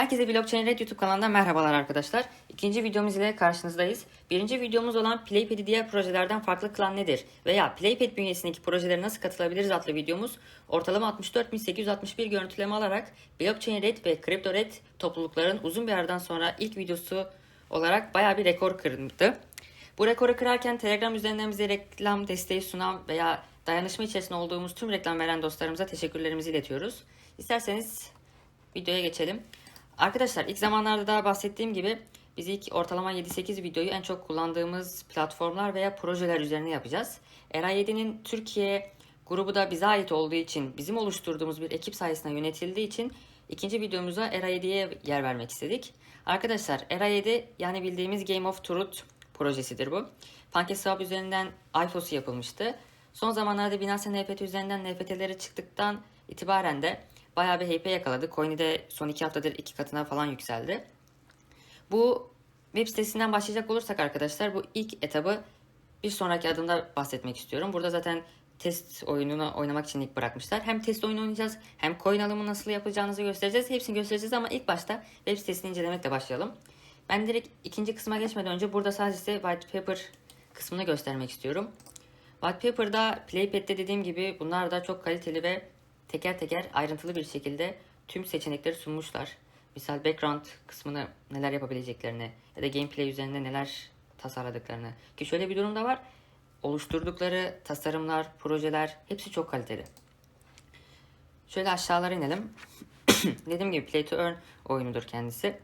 Herkese Blockchain Red YouTube kanalından merhabalar arkadaşlar. İkinci videomuz ile karşınızdayız. Birinci videomuz olan Playpad'i diğer projelerden farklı kılan nedir? Veya Playpad bünyesindeki projelere nasıl katılabiliriz adlı videomuz ortalama 64.861 görüntüleme alarak Blockchain Red ve Crypto Red toplulukların uzun bir aradan sonra ilk videosu olarak bayağı bir rekor kırdı. Bu rekoru kırarken Telegram üzerinden bize reklam desteği sunan veya dayanışma içerisinde olduğumuz tüm reklam veren dostlarımıza teşekkürlerimizi iletiyoruz. İsterseniz videoya geçelim. Arkadaşlar ilk zamanlarda da bahsettiğim gibi biz ilk ortalama 7-8 videoyu en çok kullandığımız platformlar veya projeler üzerine yapacağız. Era7'nin Türkiye grubu da bize ait olduğu için bizim oluşturduğumuz bir ekip sayesinde yönetildiği için ikinci videomuza Era7'ye yer vermek istedik. Arkadaşlar Era7 yani bildiğimiz Game of Truth projesidir bu. PancakeSwap üzerinden IFOS'u yapılmıştı. Son zamanlarda Binance NFT üzerinden NFT'leri çıktıktan itibaren de bayağı bir hype yakaladı. Coin'i de son iki haftadır iki katına falan yükseldi. Bu web sitesinden başlayacak olursak arkadaşlar bu ilk etabı bir sonraki adımda bahsetmek istiyorum. Burada zaten test oyununu oynamak için ilk bırakmışlar. Hem test oyunu oynayacağız hem coin alımı nasıl yapacağınızı göstereceğiz. Hepsini göstereceğiz ama ilk başta web sitesini incelemekle başlayalım. Ben direkt ikinci kısma geçmeden önce burada sadece white paper kısmını göstermek istiyorum. White paper'da Playpad'de dediğim gibi bunlar da çok kaliteli ve teker teker ayrıntılı bir şekilde tüm seçenekleri sunmuşlar. Misal background kısmını neler yapabileceklerini ya da gameplay üzerinde neler tasarladıklarını. Ki şöyle bir durum da var. Oluşturdukları tasarımlar, projeler hepsi çok kaliteli. Şöyle aşağılara inelim. Dediğim gibi Play to Earn oyunudur kendisi.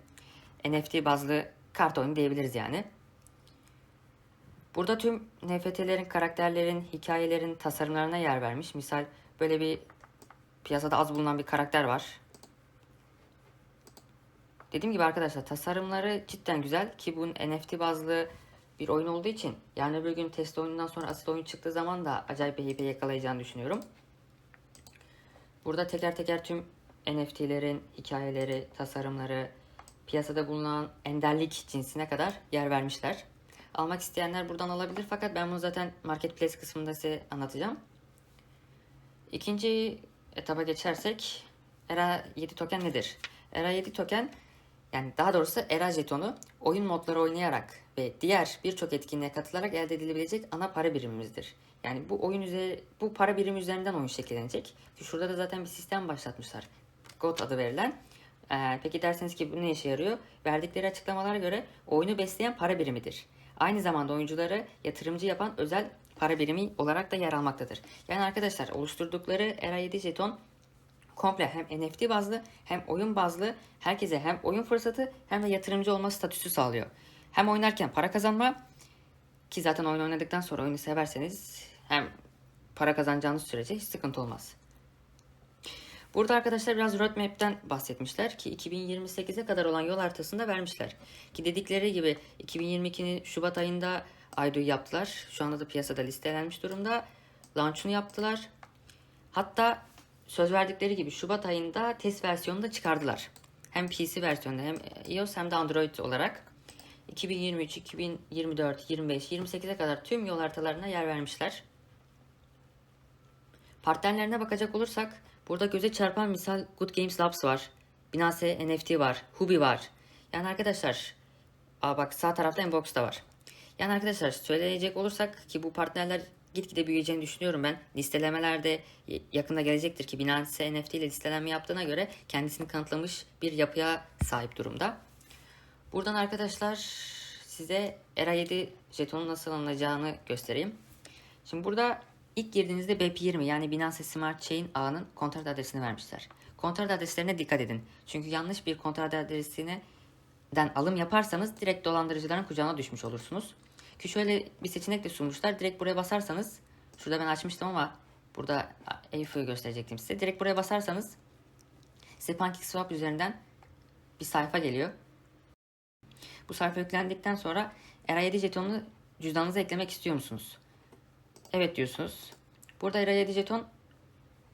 NFT bazlı kart oyunu diyebiliriz yani. Burada tüm NFT'lerin, karakterlerin, hikayelerin tasarımlarına yer vermiş. Misal böyle bir piyasada az bulunan bir karakter var. Dediğim gibi arkadaşlar tasarımları cidden güzel ki bu NFT bazlı bir oyun olduğu için yarın öbür gün test oyunundan sonra asıl oyun çıktığı zaman da acayip bir hype yakalayacağını düşünüyorum. Burada teker teker tüm NFT'lerin hikayeleri, tasarımları, piyasada bulunan enderlik cinsine kadar yer vermişler. Almak isteyenler buradan alabilir fakat ben bunu zaten marketplace kısmında size anlatacağım. İkinci etaba geçersek ERA 7 token nedir? ERA 7 token yani daha doğrusu ERA jetonu oyun modları oynayarak ve diğer birçok etkinliğe katılarak elde edilebilecek ana para birimimizdir. Yani bu oyun üzeri, bu para birimi üzerinden oyun şekillenecek. Şurada da zaten bir sistem başlatmışlar. GOT adı verilen. Ee, peki derseniz ki bu ne işe yarıyor? Verdikleri açıklamalara göre oyunu besleyen para birimidir. Aynı zamanda oyuncuları yatırımcı yapan özel para birimi olarak da yer almaktadır. Yani arkadaşlar oluşturdukları ERA 7 jeton komple hem NFT bazlı hem oyun bazlı herkese hem oyun fırsatı hem de yatırımcı olma statüsü sağlıyor. Hem oynarken para kazanma ki zaten oyun oynadıktan sonra oyunu severseniz hem para kazanacağınız sürece hiç sıkıntı olmaz. Burada arkadaşlar biraz roadmap'ten bahsetmişler ki 2028'e kadar olan yol haritasında vermişler. Ki dedikleri gibi 2022'nin Şubat ayında Aydo'yu yaptılar. Şu anda da piyasada listelenmiş durumda. Launch'unu yaptılar. Hatta söz verdikleri gibi Şubat ayında test versiyonunu da çıkardılar. Hem PC versiyonunda hem iOS hem de Android olarak. 2023, 2024, 25, 28'e kadar tüm yol haritalarına yer vermişler. Partnerlerine bakacak olursak burada göze çarpan misal Good Games Labs var. Binance NFT var. Hubi var. Yani arkadaşlar aa bak sağ tarafta Inbox da var. Yani arkadaşlar söyleyecek olursak ki bu partnerler gitgide büyüyeceğini düşünüyorum ben. Listelemelerde yakında gelecektir ki Binance NFT ile listelenme yaptığına göre kendisini kanıtlamış bir yapıya sahip durumda. Buradan arkadaşlar size ERA 7 jetonu nasıl alınacağını göstereyim. Şimdi burada ilk girdiğinizde BEP20 yani Binance Smart Chain ağının kontrat adresini vermişler. Kontrat adreslerine dikkat edin. Çünkü yanlış bir kontrat adresine den alım yaparsanız direkt dolandırıcıların kucağına düşmüş olursunuz. Ki şöyle bir seçenek de sunmuşlar. Direkt buraya basarsanız şurada ben açmıştım ama burada EIF'ı gösterecektim size. Direkt buraya basarsanız size PancakeSwap üzerinden bir sayfa geliyor. Bu sayfa yüklendikten sonra ERA7 jetonunu cüzdanınıza eklemek istiyor musunuz? Evet diyorsunuz. Burada ERA7 jeton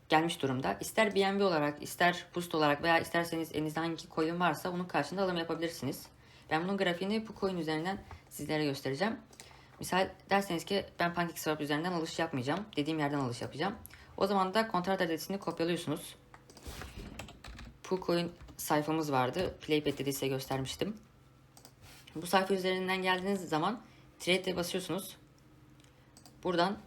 gelmiş durumda. İster BNB olarak, ister Boost olarak veya isterseniz elinizde hangi coin varsa onun karşında alım yapabilirsiniz. Ben bunun grafiğini bu coin üzerinden sizlere göstereceğim. Misal derseniz ki ben PancakeSwap üzerinden alış yapmayacağım. Dediğim yerden alış yapacağım. O zaman da kontrat adresini kopyalıyorsunuz. Poolcoin sayfamız vardı. Playpad'de de size göstermiştim. Bu sayfa üzerinden geldiğiniz zaman trade'e basıyorsunuz. Buradan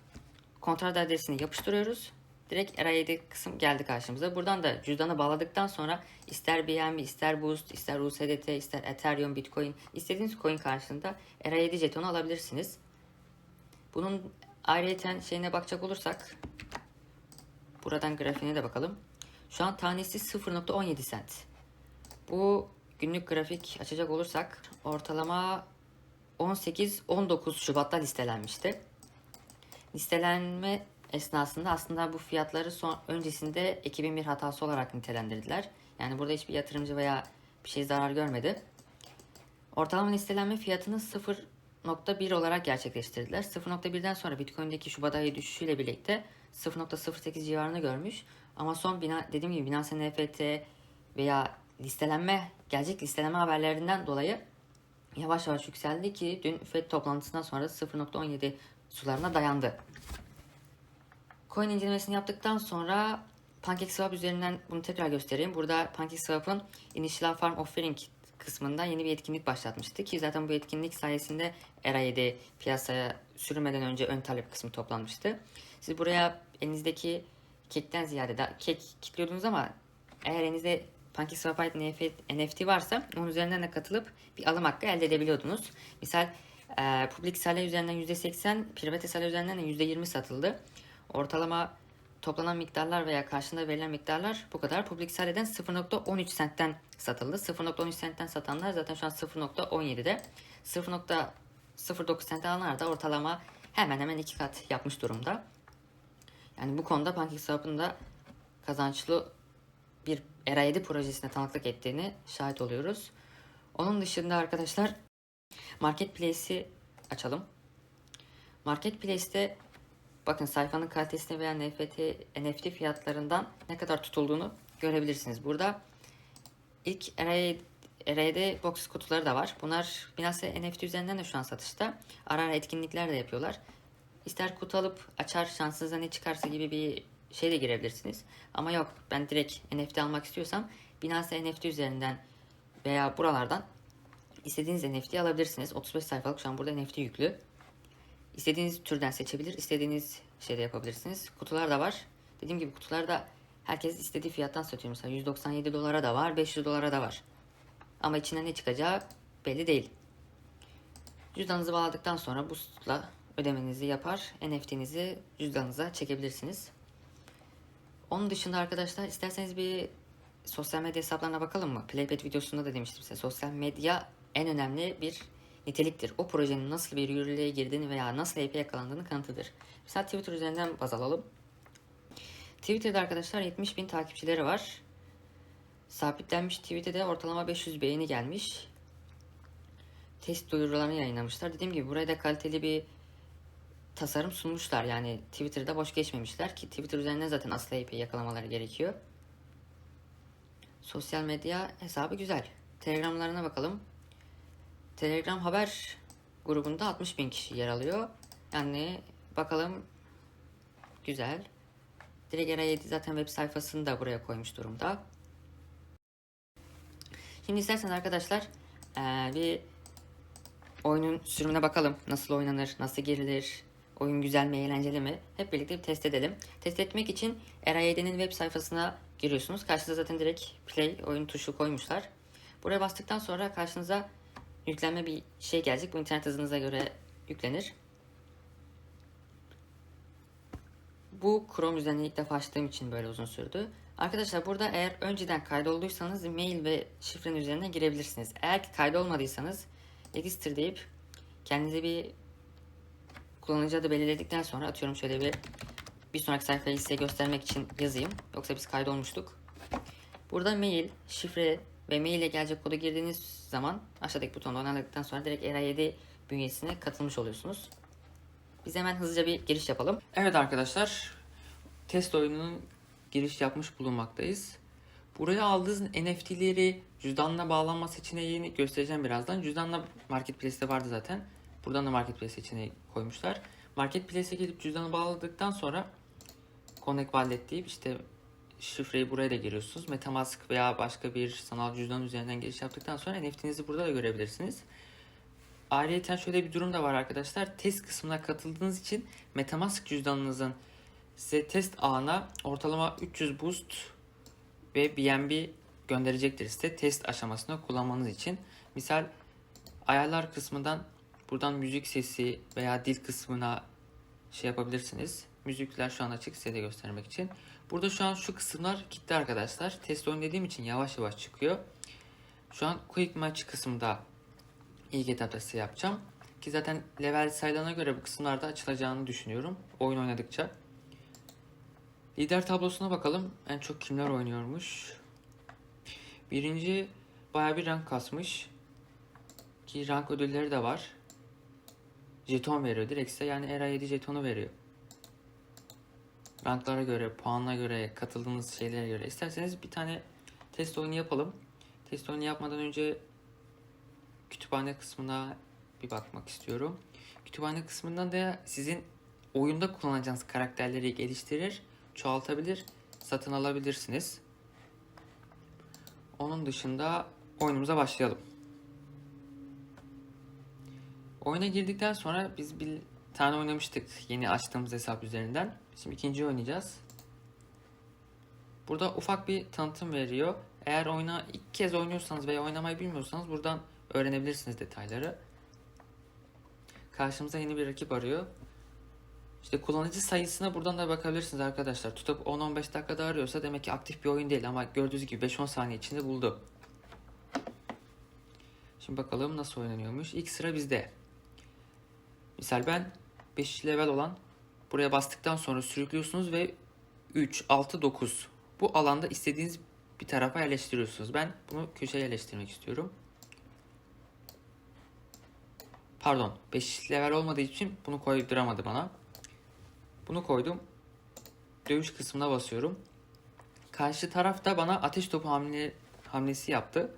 kontrat adresini yapıştırıyoruz. Direkt ERA7 kısım geldi karşımıza. Buradan da cüzdanı bağladıktan sonra ister BNB, ister Boost, ister USDT, ister Ethereum, Bitcoin istediğiniz coin karşılığında ERA7 jetonu alabilirsiniz. Bunun ayrıyeten şeyine bakacak olursak buradan grafiğine de bakalım. Şu an tanesi 0.17 cent. Bu günlük grafik açacak olursak ortalama 18-19 Şubat'ta listelenmişti. Listelenme esnasında aslında bu fiyatları son öncesinde ekibin bir hatası olarak nitelendirdiler. Yani burada hiçbir yatırımcı veya bir şey zarar görmedi. Ortalama listelenme fiyatını 0.1 olarak gerçekleştirdiler. 0.1'den sonra Bitcoin'deki Şubat ayı düşüşüyle birlikte 0.08 civarını görmüş. Ama son bina, dediğim gibi Binance NFT veya listelenme, gelecek listelenme haberlerinden dolayı yavaş yavaş yükseldi ki dün FED toplantısından sonra 0.17 sularına dayandı. Coin incelemesini yaptıktan sonra PancakeSwap üzerinden bunu tekrar göstereyim. Burada PancakeSwap'ın Initial Farm Offering kısmında yeni bir etkinlik başlatmıştı ki zaten bu etkinlik sayesinde ERA7 piyasaya sürmeden önce ön talep kısmı toplanmıştı. Siz buraya elinizdeki kekten ziyade da kek kilitliyordunuz ama eğer elinizde PancakeSwap'a ait NFT varsa onun üzerinden de katılıp bir alım hakkı elde edebiliyordunuz. Misal e, Public Sale üzerinden %80, Private Sale üzerinden de %20 satıldı. Ortalama toplanan miktarlar veya karşında verilen miktarlar bu kadar. Public Sale'den 0.13 centten satıldı. 0.13 centten satanlar zaten şu an 0.17'de. 0.09 centten alanlar da ortalama hemen hemen iki kat yapmış durumda. Yani bu konuda PancakeSwap'ın da kazançlı bir ERA7 projesine tanıklık ettiğini şahit oluyoruz. Onun dışında arkadaşlar Marketplace'i açalım. Marketplace'te bakın sayfanın kalitesine veya NFT, NFT fiyatlarından ne kadar tutulduğunu görebilirsiniz. Burada ilk ERA7 ERA'de box kutuları da var. Bunlar Binance NFT üzerinden de şu an satışta. Ara ara etkinlikler de yapıyorlar. İster kutu alıp açar şansınıza ne çıkarsa gibi bir şey de girebilirsiniz. Ama yok ben direkt NFT almak istiyorsam Binance NFT üzerinden veya buralardan istediğiniz NFT alabilirsiniz. 35 sayfalık şu an burada NFT yüklü. İstediğiniz türden seçebilir, istediğiniz şeyde yapabilirsiniz. Kutular da var. Dediğim gibi kutularda herkes istediği fiyattan satıyor. Mesela 197 dolara da var, 500 dolara da var. Ama içinden ne çıkacağı belli değil. Cüzdanınızı bağladıktan sonra Boost'la ödemenizi yapar. NFT'nizi cüzdanınıza çekebilirsiniz. Onun dışında arkadaşlar isterseniz bir sosyal medya hesaplarına bakalım mı? Playpad videosunda da demiştim size. Sosyal medya en önemli bir niteliktir. O projenin nasıl bir yürürlüğe girdiğini veya nasıl AP yakalandığını kanıtıdır. Mesela Twitter üzerinden baz alalım. Twitter'da arkadaşlar 70 bin takipçileri var. Sabitlenmiş tweet'e ortalama 500 beğeni gelmiş. Test duyurularını yayınlamışlar. Dediğim gibi buraya da kaliteli bir tasarım sunmuşlar. Yani Twitter'da boş geçmemişler ki Twitter üzerinden zaten asıl IP yakalamaları gerekiyor. Sosyal medya hesabı güzel. Telegramlarına bakalım. Telegram haber grubunda 60 bin kişi yer alıyor. Yani bakalım güzel. Direkt ERA7 zaten web sayfasını da buraya koymuş durumda. Şimdi isterseniz arkadaşlar bir oyunun sürümüne bakalım. Nasıl oynanır, nasıl girilir, oyun güzel mi, eğlenceli mi? Hep birlikte bir test edelim. Test etmek için ERA7'nin web sayfasına giriyorsunuz. Karşınıza zaten direkt play oyun tuşu koymuşlar. Buraya bastıktan sonra karşınıza yüklenme bir şey gelecek. Bu internet hızınıza göre yüklenir. Bu Chrome üzerinden ilk defa açtığım için böyle uzun sürdü. Arkadaşlar burada eğer önceden kaydolduysanız mail ve şifrenin üzerinden girebilirsiniz. Eğer ki kaydolmadıysanız register deyip kendinize bir kullanıcı adı belirledikten sonra atıyorum şöyle bir bir sonraki sayfayı size göstermek için yazayım. Yoksa biz kaydolmuştuk. Burada mail, şifre ve mail ile gelecek kodu girdiğiniz zaman aşağıdaki butonda onayladıktan sonra direkt ERA7 bünyesine katılmış oluyorsunuz. Biz hemen hızlıca bir giriş yapalım. Evet arkadaşlar, test oyununun giriş yapmış bulunmaktayız. Buraya aldığınız NFT'leri cüzdanla bağlanma seçeneğini göstereceğim birazdan. Cüzdanla Marketplace'te vardı zaten. Buradan da Marketplace seçeneği koymuşlar. Marketplace'e gelip cüzdanı bağladıktan sonra Connect Wallet deyip işte şifreyi buraya da giriyorsunuz. Metamask veya başka bir sanal cüzdan üzerinden giriş yaptıktan sonra NFT'nizi burada da görebilirsiniz. Ayrıca şöyle bir durum da var arkadaşlar. Test kısmına katıldığınız için Metamask cüzdanınızın size test ağına ortalama 300 boost ve BNB gönderecektir size test aşamasında kullanmanız için. Misal ayarlar kısmından buradan müzik sesi veya dil kısmına şey yapabilirsiniz. Müzikler şu an açık size de göstermek için. Burada şu an şu kısımlar gitti arkadaşlar. Test oynadığım için yavaş yavaş çıkıyor. Şu an Quick Match kısmında ilk etapta yapacağım. Ki zaten level sayılarına göre bu kısımlarda açılacağını düşünüyorum. Oyun oynadıkça. Lider tablosuna bakalım. En çok kimler oynuyormuş. Birinci baya bir rank kasmış. Ki rank ödülleri de var. Jeton veriyor direkt size yani ERA 7 jetonu veriyor. Ranklara göre, puanına göre, katıldığınız şeylere göre. İsterseniz bir tane test oyunu yapalım. Test oyunu yapmadan önce kütüphane kısmına bir bakmak istiyorum. Kütüphane kısmından da sizin oyunda kullanacağınız karakterleri geliştirir, çoğaltabilir, satın alabilirsiniz. Onun dışında oyunumuza başlayalım. Oyuna girdikten sonra biz bir tane oynamıştık yeni açtığımız hesap üzerinden. Şimdi ikinci oynayacağız. Burada ufak bir tanıtım veriyor. Eğer oyuna ilk kez oynuyorsanız veya oynamayı bilmiyorsanız buradan öğrenebilirsiniz detayları. Karşımıza yeni bir rakip arıyor. İşte kullanıcı sayısına buradan da bakabilirsiniz arkadaşlar. Tutup 10-15 dakikada arıyorsa demek ki aktif bir oyun değil ama gördüğünüz gibi 5-10 saniye içinde buldu. Şimdi bakalım nasıl oynanıyormuş. İlk sıra bizde. Misal ben 5 level olan buraya bastıktan sonra sürüklüyorsunuz ve 3, 6, 9 bu alanda istediğiniz bir tarafa yerleştiriyorsunuz. Ben bunu köşeye yerleştirmek istiyorum. Pardon 5 level olmadığı için bunu koyduramadı bana. Bunu koydum. Dövüş kısmına basıyorum. Karşı taraf da bana ateş topu hamle, hamlesi yaptı.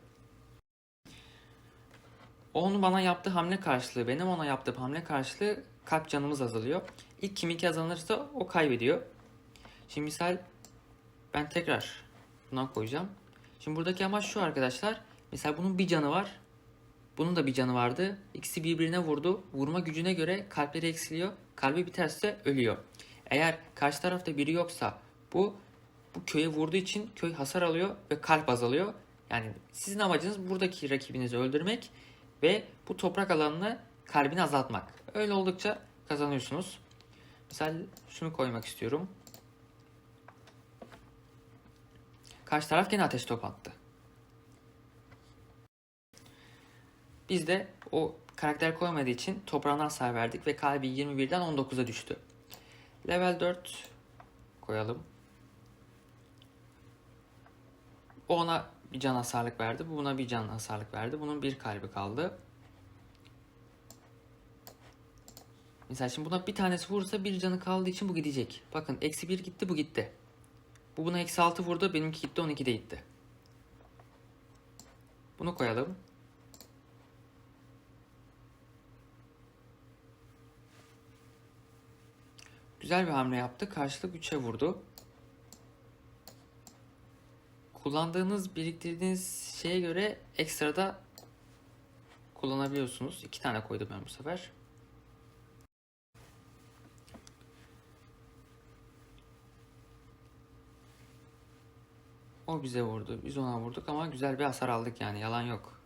Onun bana yaptığı hamle karşılığı, benim ona yaptığım hamle karşılığı kalp canımız azalıyor. İlk kim iki kazanırsa o kaybediyor. Şimdi misal ben tekrar bundan koyacağım. Şimdi buradaki amaç şu arkadaşlar. Mesela bunun bir canı var. Bunun da bir canı vardı. İkisi birbirine vurdu. Vurma gücüne göre kalpleri eksiliyor. Kalbi biterse ölüyor. Eğer karşı tarafta biri yoksa bu bu köye vurduğu için köy hasar alıyor ve kalp azalıyor. Yani sizin amacınız buradaki rakibinizi öldürmek ve bu toprak alanını kalbini azaltmak. Öyle oldukça kazanıyorsunuz. Mesela şunu koymak istiyorum. Karşı taraf gene ateş top attı. Biz de o karakter koymadığı için toprağına hasar verdik ve kalbi 21'den 19'a düştü. Level 4 koyalım. O ona bir can hasarlık verdi. Bu buna bir can hasarlık verdi. Bunun bir kalbi kaldı. Mesela şimdi buna bir tanesi vurursa bir canı kaldığı için bu gidecek. Bakın eksi 1 gitti bu gitti. Bu buna eksi 6 vurdu benimki gitti 12 de gitti. Bunu koyalım. Güzel bir hamle yaptı. Karşılık 3'e vurdu. Kullandığınız, biriktirdiğiniz şeye göre ekstra da kullanabiliyorsunuz. İki tane koydum ben bu sefer. O bize vurdu. Biz ona vurduk ama güzel bir hasar aldık yani. Yalan yok.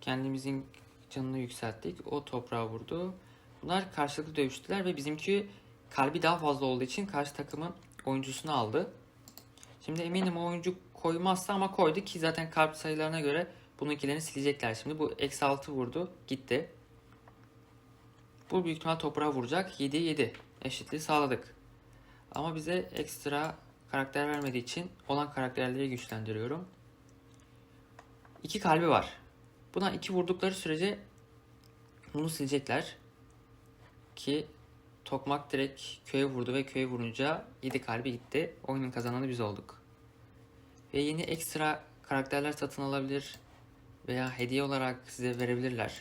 Kendimizin canını yükselttik. O toprağa vurdu. Bunlar karşılıklı dövüştüler ve bizimki kalbi daha fazla olduğu için karşı takımın oyuncusunu aldı. Şimdi eminim o oyuncu koymazsa ama koydu ki zaten kalp sayılarına göre bununkilerini silecekler. Şimdi bu eksi 6 vurdu gitti. Bu büyük ihtimal toprağa vuracak. 7 7 eşitliği sağladık. Ama bize ekstra karakter vermediği için olan karakterleri güçlendiriyorum. İki kalbi var. Buna iki vurdukları sürece bunu silecekler. Ki Tokmak direkt köye vurdu ve köye vurunca 7 kalbi gitti. Oyunun kazananı biz olduk. Ve yeni ekstra karakterler satın alabilir veya hediye olarak size verebilirler.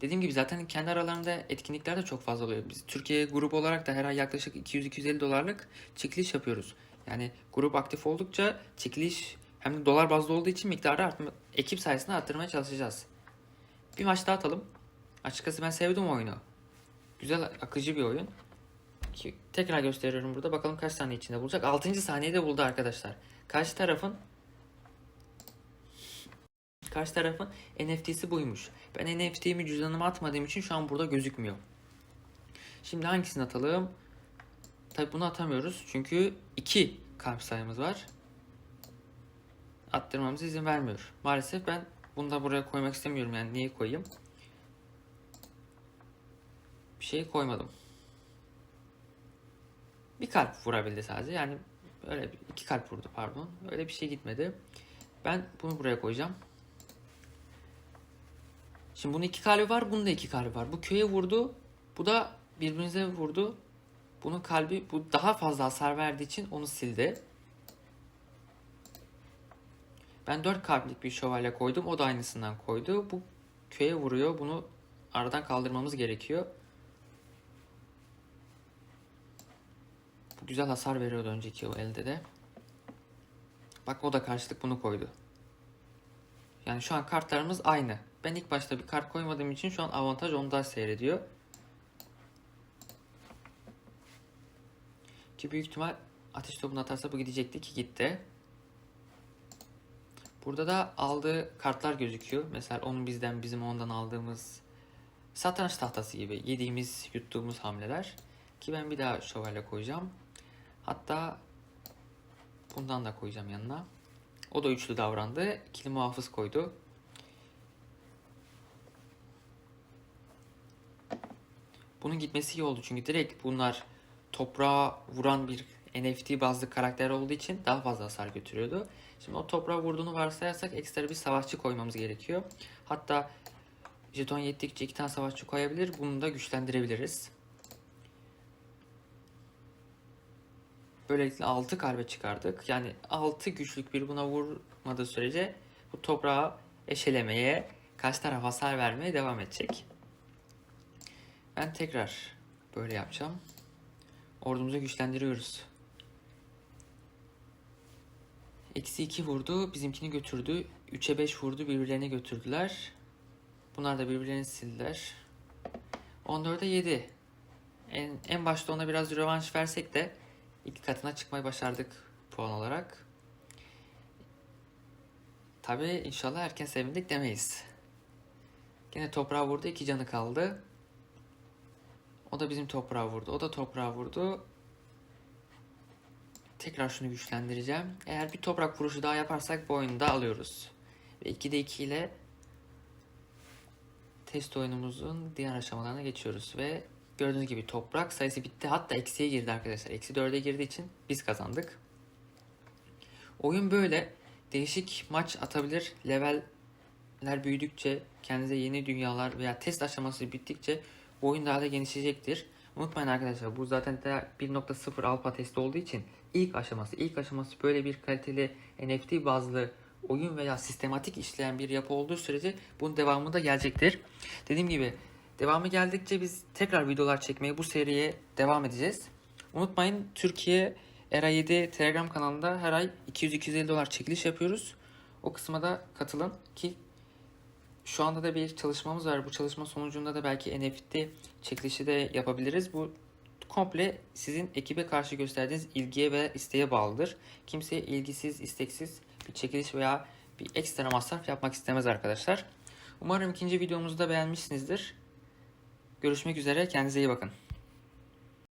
Dediğim gibi zaten kendi aralarında etkinlikler de çok fazla oluyor. Biz Türkiye grup olarak da her ay yaklaşık 200-250 dolarlık çekiliş yapıyoruz. Yani grup aktif oldukça çekiliş hem de dolar bazlı olduğu için miktarı artma, ekip sayesinde arttırmaya çalışacağız. Bir maç daha atalım. Açıkçası ben sevdim oyunu. Güzel akıcı bir oyun. Tekrar gösteriyorum burada. Bakalım kaç saniye içinde bulacak. 6. saniyede buldu arkadaşlar. Karşı tarafın Karşı tarafın NFT'si buymuş. Ben NFT'mi cüzdanıma atmadığım için şu an burada gözükmüyor. Şimdi hangisini atalım? Tabi bunu atamıyoruz. Çünkü 2 kalp sayımız var. Attırmamıza izin vermiyor. Maalesef ben bunu da buraya koymak istemiyorum. Yani niye koyayım? Bir şey koymadım. Bir kalp vurabildi sadece. Yani öyle iki kalp vurdu pardon. Öyle bir şey gitmedi. Ben bunu buraya koyacağım. Şimdi bunun iki kalbi var, bunun da iki kalbi var. Bu köye vurdu, bu da birbirinize vurdu. Bunun kalbi bu daha fazla hasar verdiği için onu sildi. Ben dört kalplik bir şövalye koydum, o da aynısından koydu. Bu köye vuruyor, bunu aradan kaldırmamız gerekiyor. Bu güzel hasar veriyordu önceki o elde de. Bak o da karşılık bunu koydu. Yani şu an kartlarımız aynı. Ben ilk başta bir kart koymadığım için şu an avantaj onda seyrediyor. Ki büyük ihtimal ateş topunu atarsa bu gidecekti ki gitti. Burada da aldığı kartlar gözüküyor. Mesela onun bizden bizim ondan aldığımız satranç tahtası gibi yediğimiz yuttuğumuz hamleler. Ki ben bir daha şövalye koyacağım. Hatta bundan da koyacağım yanına. O da üçlü davrandı. İkili muhafız koydu. Bunun gitmesi iyi oldu çünkü direkt bunlar toprağa vuran bir NFT bazlı karakter olduğu için daha fazla hasar götürüyordu. Şimdi o toprağa vurduğunu varsayarsak ekstra bir savaşçı koymamız gerekiyor. Hatta jeton yettikçe iki tane savaşçı koyabilir. Bunu da güçlendirebiliriz. Böylelikle 6 kalbe çıkardık. Yani 6 güçlük bir buna vurmadığı sürece bu toprağı eşelemeye, karşı taraf hasar vermeye devam edecek. Ben tekrar böyle yapacağım. Ordumuzu güçlendiriyoruz. Eksi 2 vurdu, bizimkini götürdü. 3'e 5 vurdu, birbirlerine götürdüler. Bunlar da birbirlerini sildiler. 14'e 7. En, en başta ona biraz rövanş versek de iki katına çıkmayı başardık puan olarak. Tabi inşallah erken sevindik demeyiz. Yine toprağa vurdu, iki canı kaldı. O da bizim toprağa vurdu. O da toprağa vurdu. Tekrar şunu güçlendireceğim. Eğer bir toprak vuruşu daha yaparsak bu oyunu da alıyoruz. Ve 2'de 2 ile test oyunumuzun diğer aşamalarına geçiyoruz. Ve gördüğünüz gibi toprak sayısı bitti. Hatta eksiye girdi arkadaşlar. Eksi 4'e girdiği için biz kazandık. Oyun böyle. Değişik maç atabilir. Leveller büyüdükçe, kendinize yeni dünyalar veya test aşaması bittikçe oyun daha da genişleyecektir. Unutmayın arkadaşlar bu zaten daha 1.0 alfa testi olduğu için ilk aşaması. ilk aşaması böyle bir kaliteli NFT bazlı oyun veya sistematik işleyen bir yapı olduğu sürece bunun devamı da gelecektir. Dediğim gibi devamı geldikçe biz tekrar videolar çekmeye bu seriye devam edeceğiz. Unutmayın Türkiye Era 7 Telegram kanalında her ay 200-250 dolar çekiliş yapıyoruz. O kısma da katılın ki şu anda da bir çalışmamız var. Bu çalışma sonucunda da belki NFT çekilişi de yapabiliriz. Bu komple sizin ekibe karşı gösterdiğiniz ilgiye ve isteğe bağlıdır. Kimse ilgisiz, isteksiz bir çekiliş veya bir ekstra masraf yapmak istemez arkadaşlar. Umarım ikinci videomuzu da beğenmişsinizdir. Görüşmek üzere. Kendinize iyi bakın.